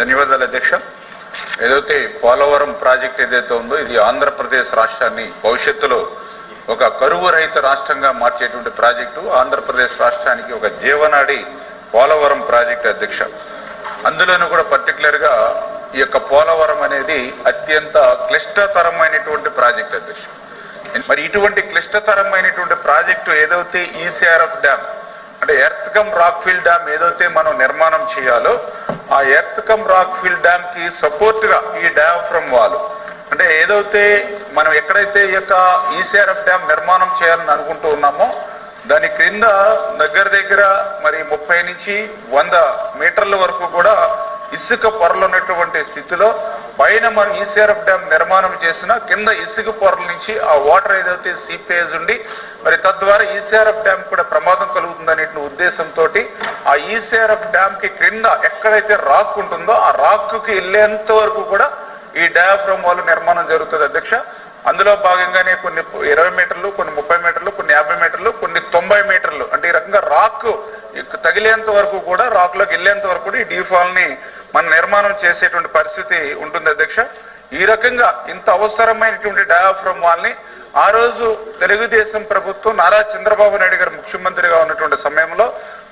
ధన్యవాదాలు అధ్యక్ష. ఏదైతే పోలవరం ప్రాజెక్ట్ ఏదైతే ఉందో ఇది ఆంధ్రప్రదేశ్ రాష్ట్రాన్ని భవిష్యత్తులో ఒక కరువు రహిత రాష్ట్రంగా మార్చేటువంటి ప్రాజెక్టు ఆంధ్రప్రదేశ్ రాష్ట్రానికి ఒక జీవనాడి పోలవరం ప్రాజెక్ట్ అధ్యక్ష. అందులోనూ కూడా పర్టికులర్గా ఈ యొక్క పోలవరం అనేది అత్యంత క్లిష్టతరమైనటువంటి ప్రాజెక్ట్ అధ్యక్ష. మరి ఇటువంటి క్లిష్టతరమైనటువంటి ప్రాజెక్టు ఏదైతే ఈసీఆర్ఎఫ్ డ్యామ్ అంటే ఎర్త్కమ్ రాక్ఫీల్ డ్యామ్ ఏదైతే మనం నిర్మాణం చేయాలో ఆ ఎర్త్కమ్ రాక్ఫిల్ డ్యామ్కి సపోర్ట్గా ఈ డ్యామ్ ఫ్రమ్ వాల్ అంటే ఏదైతే మనం ఎక్కడైతే ఈ యొక్క ఈసీఆర్ఎఫ్ డ్యామ్ నిర్మాణం చేయాలని అనుకుంటూ ఉన్నామో దాని క్రింద దగ్గర దగ్గర మరి ముప్పై నుంచి వంద మీటర్ల వరకు కూడా ఇసుక పొరలు ఉన్నటువంటి స్థితిలో పైన మనం ఈసీఆర్ఎఫ్ డ్యామ్ నిర్మాణం చేసిన కింద ఇసుక పొరల నుంచి ఆ వాటర్ ఏదైతే సీపేజ్ ఉండి మరి తద్వారా ఈసీఆర్ఎఫ్ డ్యామ్ కూడా ప్రమాదం కలుగుతుందనే ఉద్దేశంతో ఆ ఈసీఆర్ఎఫ్ డ్యామ్కి క్రింద ఎక్కడైతే రాక్ ఉంటుందో ఆ రాక్కి వెళ్ళేంత వరకు కూడా ఈ డయాఫ్రమ్ వాళ్ళు నిర్మాణం జరుగుతుంది అధ్యక్ష. అందులో భాగంగానే కొన్ని ఇరవై మీటర్లు కొన్ని ముప్పై మీటర్లు కొన్ని యాభై మీటర్లు కొన్ని తొంభై మీటర్లు అంటే ఈ రకంగా రాక్ తగిలేంత వరకు కూడా రాక్లోకి వెళ్ళేంత వరకు కూడా ఈ డీఫాల్ని మన నిర్మాణం చేసేటువంటి పరిస్థితి ఉంటుంది అధ్యక్ష. ఈ రకంగా ఇంత అవసరమైనటువంటి డయాఫ్రమ్ వాల్ని ఆ రోజు తెలుగుదేశం ప్రభుత్వం నారా చంద్రబాబు నాయుడు గారు ముఖ్యమంత్రిగా ఉన్నటువంటి సమయంలో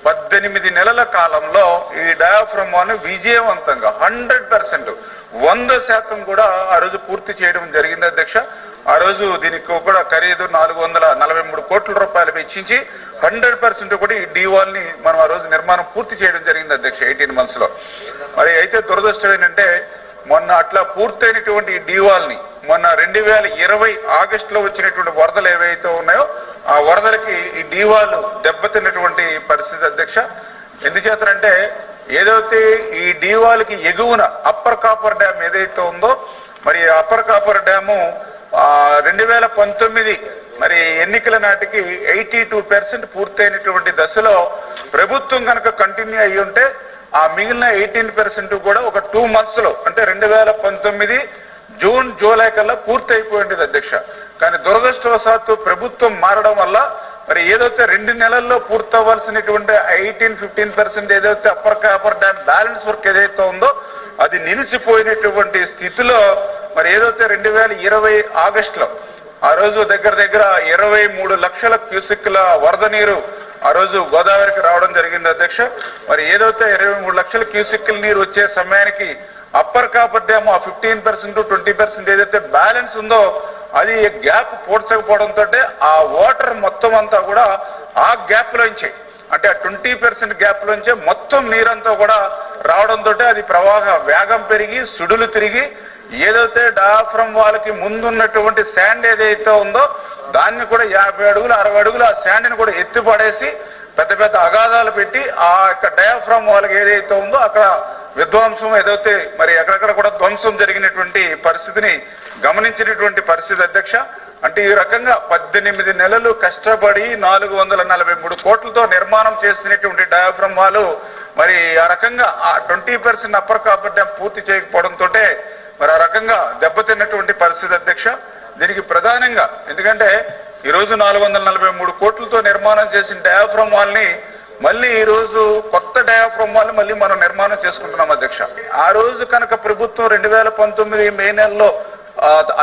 పద్దెనిమిది నెలల కాలంలో ఈ డయాఫ్రమ్ వాల్ని విజయవంతంగా హండ్రెడ్ పర్సెంట్ వంద శాతం కూడా ఆ రోజు పూర్తి చేయడం జరిగింది అధ్యక్ష. ఆ రోజు దీనికి కూడా ఖరీదు నాలుగు వందల నలభై మూడు కోట్ల రూపాయలు వెచ్చించి హండ్రెడ్ పర్సెంట్ కూడా ఈ డీవాల్ని మనం ఆ రోజు నిర్మాణం పూర్తి చేయడం జరిగింది అధ్యక్ష ఎయిటీన్ మంత్స్లో మరి అయితే దురదృష్టం ఏంటంటే మొన్న అట్లా పూర్తయినటువంటి ఈ డీవాల్ని మొన్న రెండు వేల ఇరవై ఆగస్టు లో వచ్చినటువంటి వరదలు ఏవైతే ఉన్నాయో ఆ వరదలకి ఈ డీవాల్ దెబ్బతిన్నటువంటి పరిస్థితి అధ్యక్ష. ఎందుచేతనంటే ఏదైతే ఈ డీవాల్కి ఎగువన అప్పర్ కాపర్ డ్యామ్ ఏదైతే ఉందో మరి అప్పర్ కాపర్ డ్యాము రెండు వేల పంతొమ్మిది మరి ఎన్నికల నాటికి ఎయిటీ టూ పర్సెంట్ పూర్తయినటువంటి దశలో ప్రభుత్వం కనుక కంటిన్యూ అయ్యి ఉంటే ఆ మిగిలిన ఎయిటీన్ పర్సెంట్ కూడా ఒక టూ మంత్స్లో అంటే రెండు వేల పంతొమ్మిది జూన్ జూలై కల్లా పూర్తి అయిపోయింది అధ్యక్ష. కానీ దురదృష్టవశాత్తు ప్రభుత్వం మారడం వల్ల మరి ఏదైతే రెండు నెలల్లో పూర్తవలసినటువంటి ఎయిటీన్ ఫిఫ్టీన్ పర్సెంట్ ఏదైతే upper coffer dam balance work ఏదైతే ఉందో అది నిలిచిపోయినటువంటి స్థితిలో మరి ఏదైతే రెండు వేల ఇరవై ఆగస్టులో ఆ రోజు దగ్గర దగ్గర ఇరవై మూడు లక్షల క్యూసిక్ల వరద నీరు ఆ రోజు గోదావరికి రావడం జరిగింది అధ్యక్ష. మరి ఏదైతే ఇరవై మూడు లక్షల క్యూసిక్ల నీరు వచ్చే సమయానికి అప్పర్ కాపర్ డ్యామ్ ఆ ఫిఫ్టీన్ పర్సెంట్ ట్వంటీ పర్సెంట్ ఏదైతే బ్యాలెన్స్ ఉందో అది గ్యాప్ పూడ్చకపోవడంతో ఆ వాటర్ మొత్తం అంతా కూడా ఆ గ్యాప్ లోంచి అంటే ఆ ట్వంటీ పర్సెంట్ గ్యాప్ లోంచే మొత్తం నీరంతా కూడా రావడంతో అది ప్రవాహ వేగం పెరిగి సుడులు తిరిగి ఏదైతే డయాఫ్రమ్ వాళ్ళకి ముందున్నటువంటి శాండ్ ఏదైతే ఉందో దాన్ని కూడా యాభై అడుగులు అరవై అడుగులు ఆ శాండ్ని కూడా ఎత్తి పడేసి పెద్ద పెద్ద అగాధాలు పెట్టి ఆ యొక్క డయాఫ్రమ్ వాళ్ళకి ఏదైతే ఉందో అక్కడ విధ్వంసం ఏదైతే మరి ఎక్కడెక్కడ కూడా ధ్వంసం జరిగినటువంటి పరిస్థితిని గమనించినటువంటి పరిస్థితి అధ్యక్ష. అంటే ఈ రకంగా పద్దెనిమిది నెలలు కష్టపడి నాలుగు వందల నలభై మూడు కోట్లతో నిర్మాణం చేసినటువంటి డయాఫ్రమ్ వాళ్ళు మరి ఆ రకంగా ఆ twenty percent upper coffer dam పూర్తి చేయకపోవడంతో మరి ఆ రకంగా దెబ్బతిన్నటువంటి పరిస్థితి అధ్యక్ష దీనికి ప్రధానంగా ఎందుకంటే ఈ రోజు నాలుగు వందల నలభై మూడు కోట్లతో నిర్మాణం చేసిన డయాఫ్రమ్ వాల్ని మళ్ళీ ఈ రోజు కొత్త డయాఫ్రమ్ వాల్ని మళ్ళీ మనం నిర్మాణం చేసుకుంటున్నాం అధ్యక్ష. ఆ రోజు కనుక ప్రభుత్వం రెండు వేల పంతొమ్మిది మే నెలలో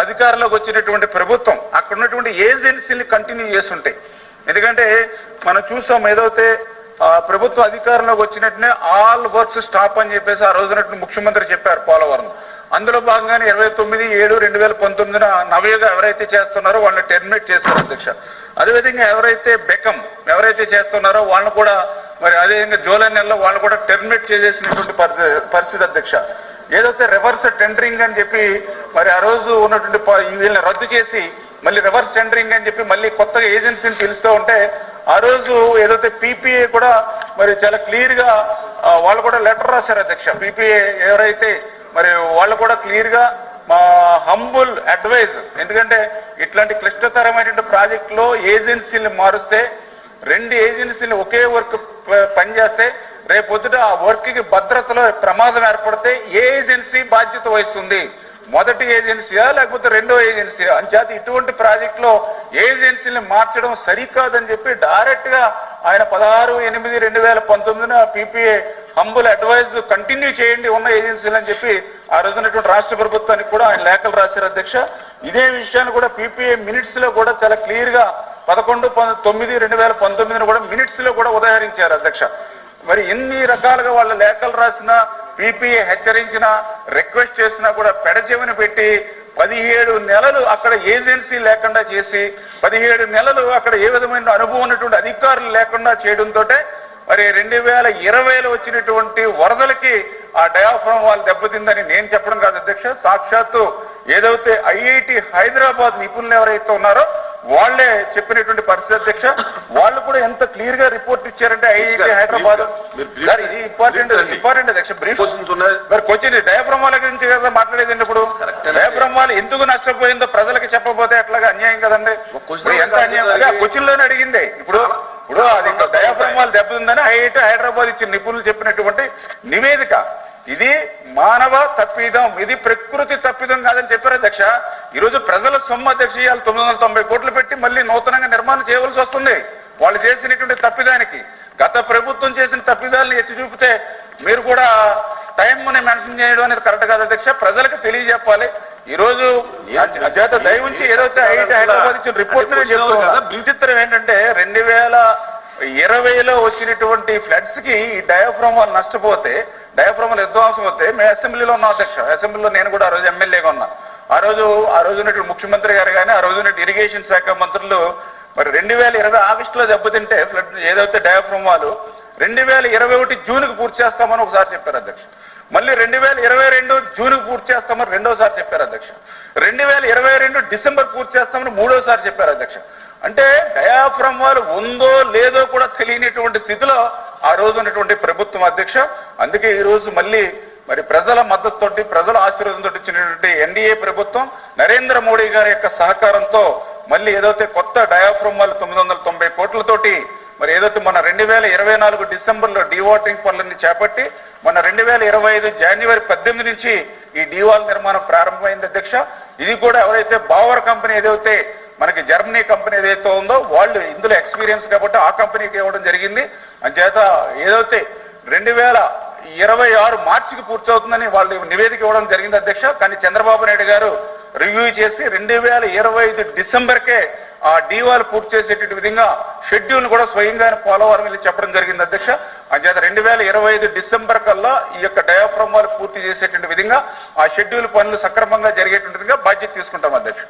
అధికారంలోకి వచ్చినటువంటి ప్రభుత్వం అక్కడ ఉన్నటువంటి ఏజెన్సీని కంటిన్యూ చేసి ఉంటాయి ఎందుకంటే మనం చూసాం ఏదైతే ప్రభుత్వ ప్రభుత్వం అధికారంలోకి వచ్చినట్టునే ఆల్ వర్క్స్ స్టాప్ అని చెప్పేసి ఆ రోజునట్టు ముఖ్యమంత్రి చెప్పారు పోలవరం అందులో భాగంగానే ఇరవై తొమ్మిది ఏడు రెండు వేల పంతొమ్మిదిన నవయుగ ఎవరైతే చేస్తున్నారో వాళ్ళని టెర్మినేట్ చేస్తారు అధ్యక్ష. అదేవిధంగా ఎవరైతే బెకం ఎవరైతే చేస్తున్నారో వాళ్ళని కూడా మరి అదేవిధంగా జూలై నెలలో వాళ్ళు కూడా టెర్మినేట్ చేసేసినటువంటి పరిస్థితి అధ్యక్ష. ఏదైతే రివర్స్ టెండరింగ్ అని చెప్పి మరి ఆ రోజు ఉన్నటువంటి వీళ్ళని రద్దు చేసి మళ్ళీ రివర్స్ టెండరింగ్ అని చెప్పి మళ్ళీ కొత్తగా ఏజెన్సీని పిలుస్తూ ఉంటే ఆ రోజు ఏదైతే పీపీఏ కూడా మరి చాలా క్లియర్గా వాళ్ళు కూడా లెటర్ రాశారు అధ్యక్ష. పీపీఏ ఎవరైతే మరి వాళ్ళు కూడా క్లియర్గా మా హంబుల్ అడ్వైజ్ ఎందుకంటే ఇట్లాంటి క్లిష్టతరమైనటువంటి ప్రాజెక్ట్లో ఏజెన్సీని మారుస్తే రెండు ఏజెన్సీలు ఒకే వర్క్ పనిచేస్తే రేపొద్దుట ఆ వర్క్కి భద్రతలో ప్రమాదం ఏర్పడితే ఏ ఏజెన్సీ బాధ్యత వహిస్తుంది? మొదటి ఏజెన్సీయా లేకపోతే రెండో ఏజెన్సీయా? అంచేత ఇటువంటి ప్రాజెక్టులో ఏజెన్సీని మార్చడం సరికాదని చెప్పి డైరెక్ట్గా ఆయన పదహారు ఎనిమిది రెండు వేల పంతొమ్మిదిన పీపీఏ హంబుల్ అడ్వైజ్ కంటిన్యూ చేయండి ఉన్న ఏజెన్సీలు అని చెప్పి ఆ రోజునటువంటి రాష్ట్ర ప్రభుత్వానికి కూడా ఆయన లేఖలు రాశారు అధ్యక్ష. ఇదే విషయాన్ని కూడా పీపీఏ మినిట్స్లో కూడా చాలా క్లియర్గా పదకొండు తొమ్మిది రెండు వేల పంతొమ్మిదిని కూడా మినిట్స్లో కూడా ఉదహరించారు అధ్యక్ష. మరి ఎన్ని రకాలుగా వాళ్ళ లేఖలు రాసినా పీపీఏ హెచ్చరించినా రిక్వెస్ట్ చేసినా కూడా పెడచెవిని పెట్టి పదిహేడు నెలలు అక్కడ ఏజెన్సీ లేకుండా చేసి పదిహేడు నెలలు అక్కడ ఏ విధమైన అనుభవం ఉన్నటువంటి అధికారులు లేకుండా చేయడంతో మరి రెండు వేల ఇరవైలో వచ్చినటువంటి వరదలకి ఆ డయాఫ్రమ్ వాళ్ళు దెబ్బతిందని నేను చెప్పడం కాదు అధ్యక్ష. సాక్షాత్తు ఏదైతే ఐఐటి హైదరాబాద్ నిపుణులు ఎవరైతే ఉన్నారో వాళ్ళే చెప్పినటువంటి పరిస్థితి అధ్యక్ష. వాళ్ళు కూడా ఎంత క్లియర్గా రిపోర్ట్ ఇచ్చారంటే ఐఐటి హైదరాబాద్. సార్, ఇది ఇంపార్టెంట్. ఇంపార్టెంట్ అధ్యక్ష బ్రీఫ్? మరి క్వశ్చన్ డయాఫ్రమాల గురించి కదా మాట్లాడేది ఇప్పుడు. డయాఫ్రమాలు ఎందుకు నష్టపోయిందో ప్రజలకు చెప్పకపోతే అట్లాగా అన్యాయం కదండి. ఎంత అన్యాయం? కదా అదే. అది. క్వశ్చన్లోనే అడిగింది. ఇప్పుడు ఇప్పుడు అది చాలా డయాఫ్రమాలు దెబ్బతిందని ఐఐటి హైదరాబాద్ ఇచ్చిన నిపుణులు చెప్పినటువంటి నివేదిక. ఇది మానవ తప్పిదం ఇది ప్రకృతి తప్పిదం కాదని చెప్పారు అధ్యక్ష. ఈ రోజు ప్రజల సొమ్ము అధ్యక్ష ఇవాళ తొమ్మిది వందల తొంభై కోట్లు పెట్టి మళ్ళీ నూతనంగా నిర్మాణం చేయవలసి వస్తుంది. వాళ్ళు చేసినటువంటి తప్పిదానికి గత ప్రభుత్వం చేసిన తప్పిదాలను ఎత్తి చూపితే మీరు కూడా టైం మెన్షన్ చేయడం అనేది కరెక్ట్ కాదు అధ్యక్ష. ప్రజలకు తెలియజెప్పాలి. ఈ రోజు చేత దయ ఉంచి ఏదైతే హైదరాబాద్ ఇచ్చిన రిపోర్ట్ విచిత్రం ఏంటంటే రెండు వేల ఇరవైలో వచ్చినటువంటి ఫ్లడ్స్కి ఈ డయాఫ్రమ్ వాళ్ళు నష్టపోతే డయాఫ్రమ్ వాళ్ళు విధ్వంసం అవుతే మేము అసెంబ్లీలో ఉన్నాం అధ్యక్ష. అసెంబ్లీలో నేను కూడా ఆ రోజు ఎమ్మెల్యేగా ఉన్నా. ఆ రోజు ఆ రోజు ఉన్నటువంటి ముఖ్యమంత్రి గారు కానీ ఆ రోజు ఇరిగేషన్ శాఖ మంత్రులు మరి రెండు వేల ఇరవై ఆగస్టులో దెబ్బతింటే ఫ్లడ్ ఏదైతే డయాఫ్రమ్ వాళ్ళు రెండు వేల ఇరవై ఒకటి జూన్కి పూర్తి చేస్తామని ఒకసారి చెప్పారు అధ్యక్ష. మళ్ళీ రెండు వేల ఇరవై రెండు జూన్కి పూర్తి చేస్తామని రెండోసారి చెప్పారు అధ్యక్ష. రెండు వేల ఇరవై రెండు డిసెంబర్ పూర్తి చేస్తామని మూడోసారి చెప్పారు అధ్యక్ష. అంటే డయాఫ్రమ్ వాళ్ళు ఉందో లేదో కూడా తెలియనిటువంటి స్థితిలో ఆ రోజు ఉన్నటువంటి ప్రభుత్వం అధ్యక్ష అందుకే ఈ రోజు మళ్ళీ మరి ప్రజల మద్దతుతోటి ప్రజల ఆశీర్వాదంతో ఇచ్చినటువంటి ఎన్డీఏ ప్రభుత్వం నరేంద్ర మోడీ గారి యొక్క సహకారంతో మళ్ళీ ఏదైతే కొత్త డయాఫ్రమ్ వాళ్ళు తొమ్మిది వందల తొంభై కోట్లతోటి మరి ఏదైతే మన రెండు వేల ఇరవై నాలుగు డిసెంబర్లో డీవాటరింగ్ పనులన్నీ చేపట్టి మన రెండు వేల ఇరవై ఐదు జనవరి పద్దెనిమిది నుంచి ఈ డీవాల్ నిర్మాణం ప్రారంభమైంది అధ్యక్ష. ఇది కూడా ఎవరైతే బావర్ కంపెనీ ఏదైతే మనకి జర్మనీ కంపెనీ ఏదైతే ఉందో వాళ్ళు ఇందులో ఎక్స్పీరియన్స్ కాబట్టి ఆ కంపెనీకి ఇవ్వడం జరిగింది. అంచేత ఏదైతే రెండు వేల ఇరవై ఆరు మార్చికి పూర్తవుతుందని వాళ్ళు నివేదిక ఇవ్వడం జరిగింది అధ్యక్ష. కానీ చంద్రబాబు నాయుడు గారు రివ్యూ చేసి రెండు వేల ఇరవై ఐదు డిసెంబర్కే ఆ డీవాల్ పూర్తి చేసేటువంటి విధంగా షెడ్యూల్ కూడా స్వయంగా పోలవరం వెళ్ళి చెప్పడం జరిగింది అధ్యక్ష. అంచేత రెండు వేల ఇరవై ఐదు డిసెంబర్ కల్లా ఈ యొక్క డయాఫ్రమ్ వాళ్ళు పూర్తి చేసేటువంటి విధంగా ఆ షెడ్యూల్ పనులు సక్రమంగా జరిగేటువంటి విధంగా బాధ్యత తీసుకుంటాం అధ్యక్ష.